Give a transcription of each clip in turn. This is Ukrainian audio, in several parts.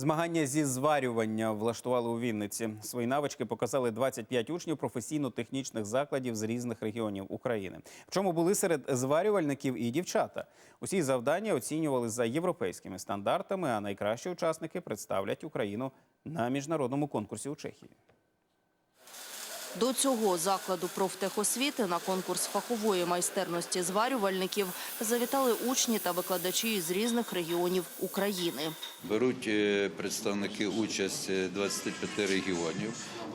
Змагання зі зварювання влаштували у Вінниці. Свої навички показали 25 учнів професійно-технічних закладів з різних регіонів України. В чому були серед зварювальників і дівчата. Усі завдання оцінювали за європейськими стандартами, а найкращі учасники представлять Україну на міжнародному конкурсі у Чехії. До цього закладу профтехосвіти на конкурс фахової майстерності зварювальників завітали учні та викладачі з різних регіонів України. Беруть е, представники участь е, 25 регіонів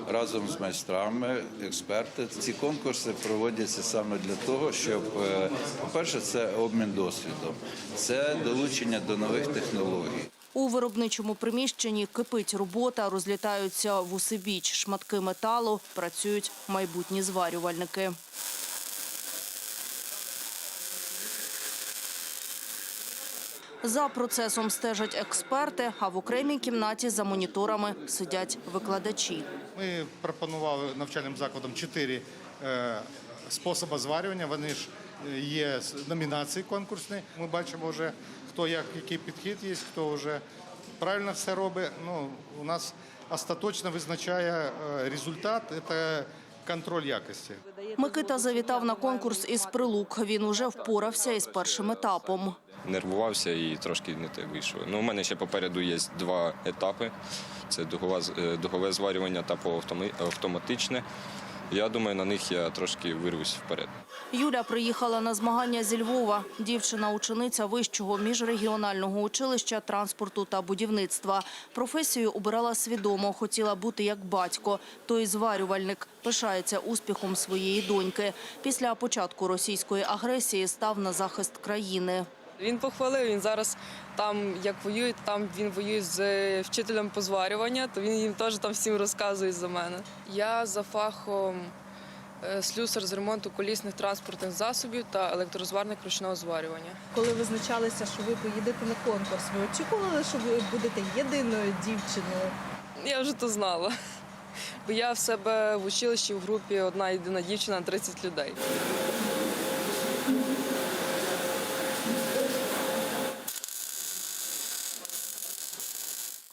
разом з майстрами, експерти. Ці конкурси проводяться саме для того, щоб, е, по-перше, це обмін досвідом, це долучення до нових технологій. У виробничому приміщенні кипить робота, розлітаються в усебіч шматки металу, працюють майбутні зварювальники. За процесом стежать експерти, а в окремій кімнаті за моніторами сидять викладачі. Ми пропонували навчальним закладам чотири е, способи зварювання. Вони ж є номінації конкурсні. Ми бачимо вже, хто як, який підхід є, хто вже правильно все робить. Ну, у нас остаточно визначає е, результат – це контроль якості. Микита завітав на конкурс із прилук. Він уже впорався із першим етапом. нервувався і трошки не те вийшло. Ну, у мене ще попереду є два етапи: це дугова, з- е, дугове зварювання та автоматичне. Я думаю, на них я трошки вирвусь вперед. Юля приїхала на змагання зі Львова. Дівчина – учениця вищого міжрегіонального училища транспорту та будівництва. Професію обирала свідомо, хотіла бути як батько. Той зварювальник пишається успіхом своєї доньки. Після початку російської агресії став на захист країни. Він похвалив. Він зараз там, як воюють, там він воює з е, вчителем позварювання, то він їм теж там всім розказує за мене. Я за фахом е, слюсар з ремонту колісних транспортних засобів та електрозварник ручного зварювання. Коли визначалися, що ви поїдете на конкурс, ви очікували, що ви будете єдиною дівчиною? Я вже то знала. Бо я в себе в училищі в групі одна єдина дівчина на 30 людей.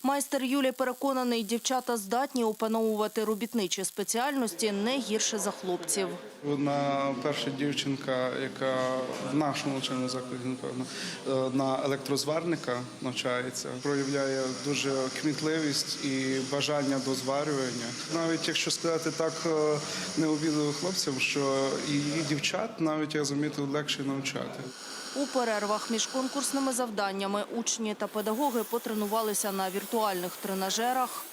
Майстер Юлі переконаний, дівчата здатні опановувати робітничі спеціальності не гірше за хлопців. Вона перша дівчинка, яка в нашому навчальному закладі, напевно, е, на електрозварника навчається, проявляє дуже кмітливість і бажання до зварювання. Навіть якщо сказати так, е, не обідливо хлопцям, що її дівчат навіть я замітив легше навчати. У перервах між конкурсними завданнями учні та педагоги потренувалися на віртуальних тренажерах.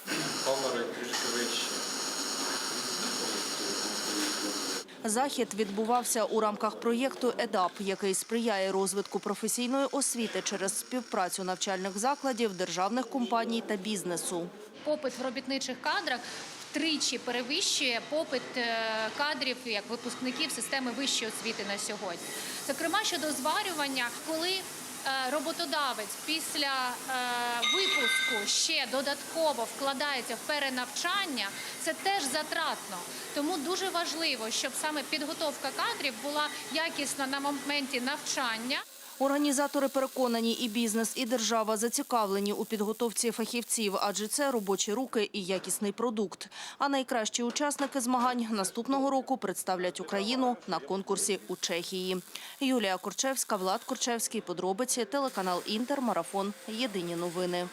Захід відбувався у рамках проєкту ЕДАП, який сприяє розвитку професійної освіти через співпрацю навчальних закладів, державних компаній та бізнесу. попит в робітничих кадрах втричі перевищує попит е, кадрів як випускників системи вищої освіти на сьогодні. Зокрема, щодо зварювання, коли роботодавець після е, випуску ще додатково вкладається в перенавчання, це теж затратно. Тому дуже важливо, щоб саме підготовка кадрів була якісна на моменті навчання. Організатори переконані, і бізнес, і держава зацікавлені у підготовці фахівців, адже це робочі руки і якісний продукт. А найкращі учасники змагань наступного року представлять Україну на конкурсі у Чехії. Юлія Корчевська, Влад Корчевський, подробиці, телеканал Інтер, марафон. Єдині новини.